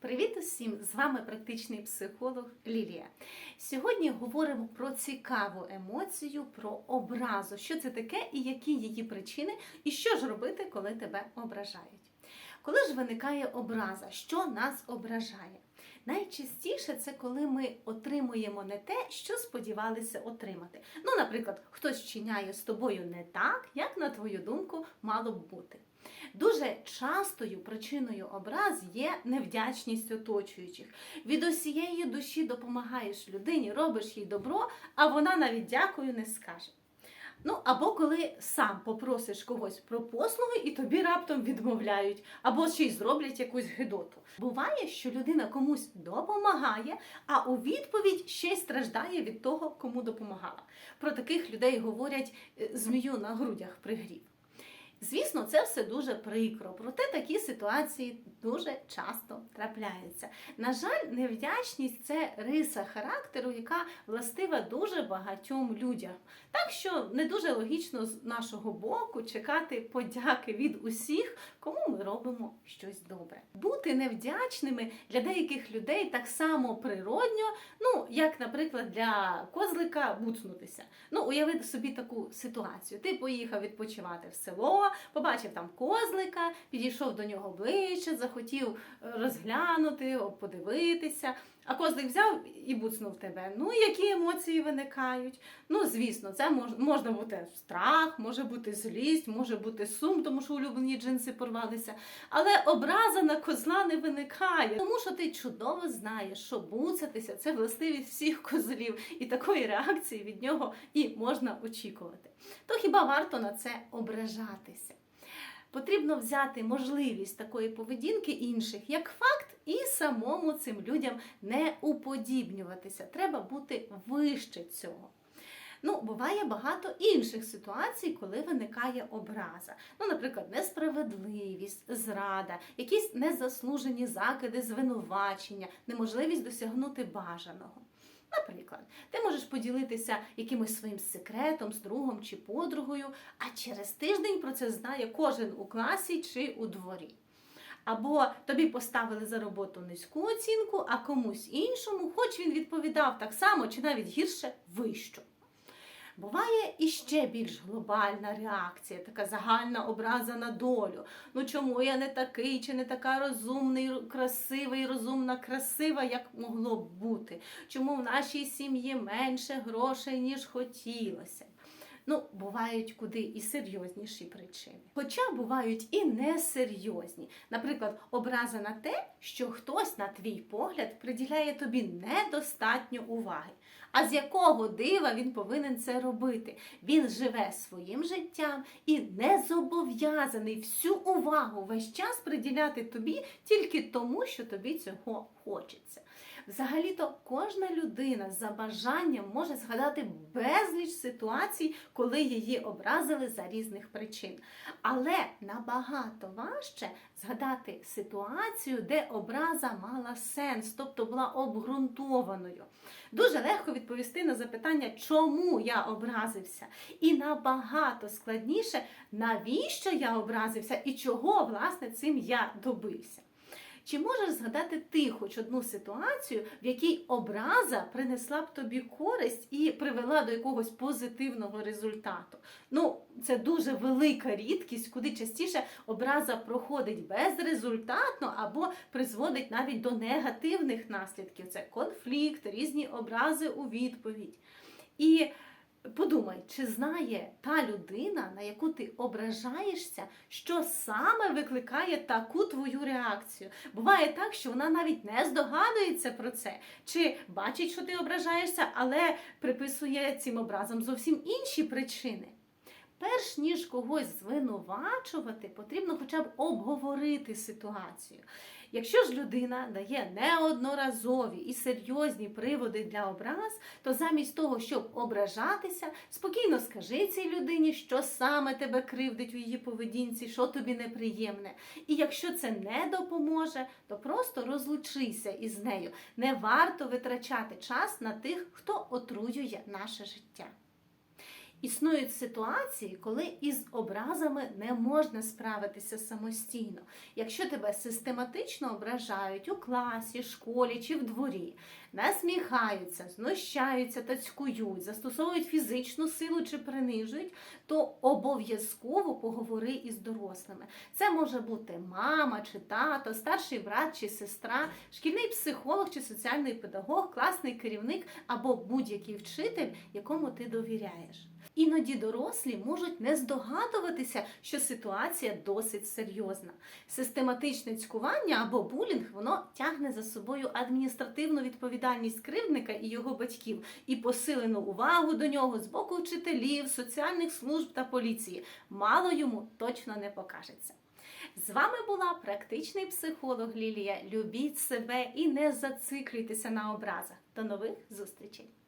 Привіт усім! З вами практичний психолог Лілія. Сьогодні говоримо про цікаву емоцію, про образу, що це таке і які її причини, і що ж робити, коли тебе ображають. Коли ж виникає образа, що нас ображає? Найчастіше це коли ми отримуємо не те, що сподівалися отримати. Ну, наприклад, хтось вчиняє з тобою не так, як на твою думку мало б бути. Дуже частою причиною образ є невдячність оточуючих. Від усієї душі допомагаєш людині, робиш їй добро, а вона навіть дякую не скаже. Ну, або коли сам попросиш когось про послуги і тобі раптом відмовляють, або ще й зроблять якусь гидоту. Буває, що людина комусь допомагає, а у відповідь ще й страждає від того, кому допомагала. Про таких людей говорять е, змію на грудях пригрів. Звісно, це все дуже прикро, проте такі ситуації дуже часто трапляються. На жаль, невдячність це риса характеру, яка властива дуже багатьом людям. Так що не дуже логічно з нашого боку чекати подяки від усіх, кому ми робимо щось добре. Бути невдячними для деяких людей так само природньо, ну як, наприклад, для козлика буцнутися. Ну, уяви собі таку ситуацію. Ти поїхав відпочивати в село побачив там козлика, підійшов до нього ближче, захотів е, розглянути, подивитися. А козлик взяв і буцнув тебе. Ну, які емоції виникають? Ну, звісно, це мож, можна бути страх, може бути злість, може бути сум, тому що улюблені джинси порвалися. Але образа на козла не виникає, тому що ти чудово знаєш, що буцатися це властивість всіх козлів, і такої реакції від нього і можна очікувати. То хіба варто на це ображатися? Потрібно взяти можливість такої поведінки інших як факт, і самому цим людям не уподібнюватися. Треба бути вище цього. Ну, буває багато інших ситуацій, коли виникає образа. Ну, наприклад, несправедливість, зрада, якісь незаслужені закиди, звинувачення, неможливість досягнути бажаного. Наприклад, ти можеш поділитися якимось своїм секретом з другом чи подругою, а через тиждень про це знає кожен у класі чи у дворі. Або тобі поставили за роботу низьку оцінку, а комусь іншому, хоч він відповідав так само чи навіть гірше вищу. Буває іще більш глобальна реакція, така загальна образа на долю. Ну чому я не такий, чи не така розумний, красивий, розумна, красива, як могло б бути? Чому в нашій сім'ї менше грошей, ніж хотілося? Ну, бувають куди і серйозніші причини. Хоча бувають і несерйозні. Наприклад, образа на те, що хтось, на твій погляд, приділяє тобі недостатньо уваги. А з якого дива він повинен це робити? Він живе своїм життям і не зобов'язаний всю увагу весь час приділяти тобі тільки тому, що тобі цього хочеться. Взагалі-то кожна людина за бажанням може згадати безліч ситуацій, коли її образили за різних причин. Але набагато важче згадати ситуацію, де образа мала сенс, тобто була обґрунтованою. Дуже легко відповісти на запитання, чому я образився. І набагато складніше, навіщо я образився і чого, власне, цим я добився. Чи можеш згадати ти хоч одну ситуацію, в якій образа принесла б тобі користь і привела до якогось позитивного результату? Ну, це дуже велика рідкість, куди частіше образа проходить безрезультатно або призводить навіть до негативних наслідків. Це конфлікт, різні образи у відповідь. І Подумай, чи знає та людина, на яку ти ображаєшся, що саме викликає таку твою реакцію? Буває так, що вона навіть не здогадується про це, чи бачить, що ти ображаєшся, але приписує цим образом зовсім інші причини. Перш ніж когось звинувачувати, потрібно хоча б обговорити ситуацію. Якщо ж людина дає неодноразові і серйозні приводи для образ, то замість того, щоб ображатися, спокійно скажи цій людині, що саме тебе кривдить у її поведінці, що тобі неприємне. І якщо це не допоможе, то просто розлучися із нею. Не варто витрачати час на тих, хто отруює наше життя. Існують ситуації, коли із образами не можна справитися самостійно. Якщо тебе систематично ображають у класі, школі чи в дворі, насміхаються, знущаються, тацькують, застосовують фізичну силу чи принижують, то обов'язково поговори із дорослими. Це може бути мама чи тато, старший брат чи сестра, шкільний психолог чи соціальний педагог, класний керівник або будь-який вчитель, якому ти довіряєш. Іноді дорослі можуть не здогадуватися, що ситуація досить серйозна. Систематичне цькування або булінг воно тягне за собою адміністративну відповідальність кривдника і його батьків і посилену увагу до нього з боку вчителів, соціальних служб та поліції. Мало йому точно не покажеться. З вами була практичний психолог Лілія. Любіть себе і не зациклюйтеся на образах. До нових зустрічей!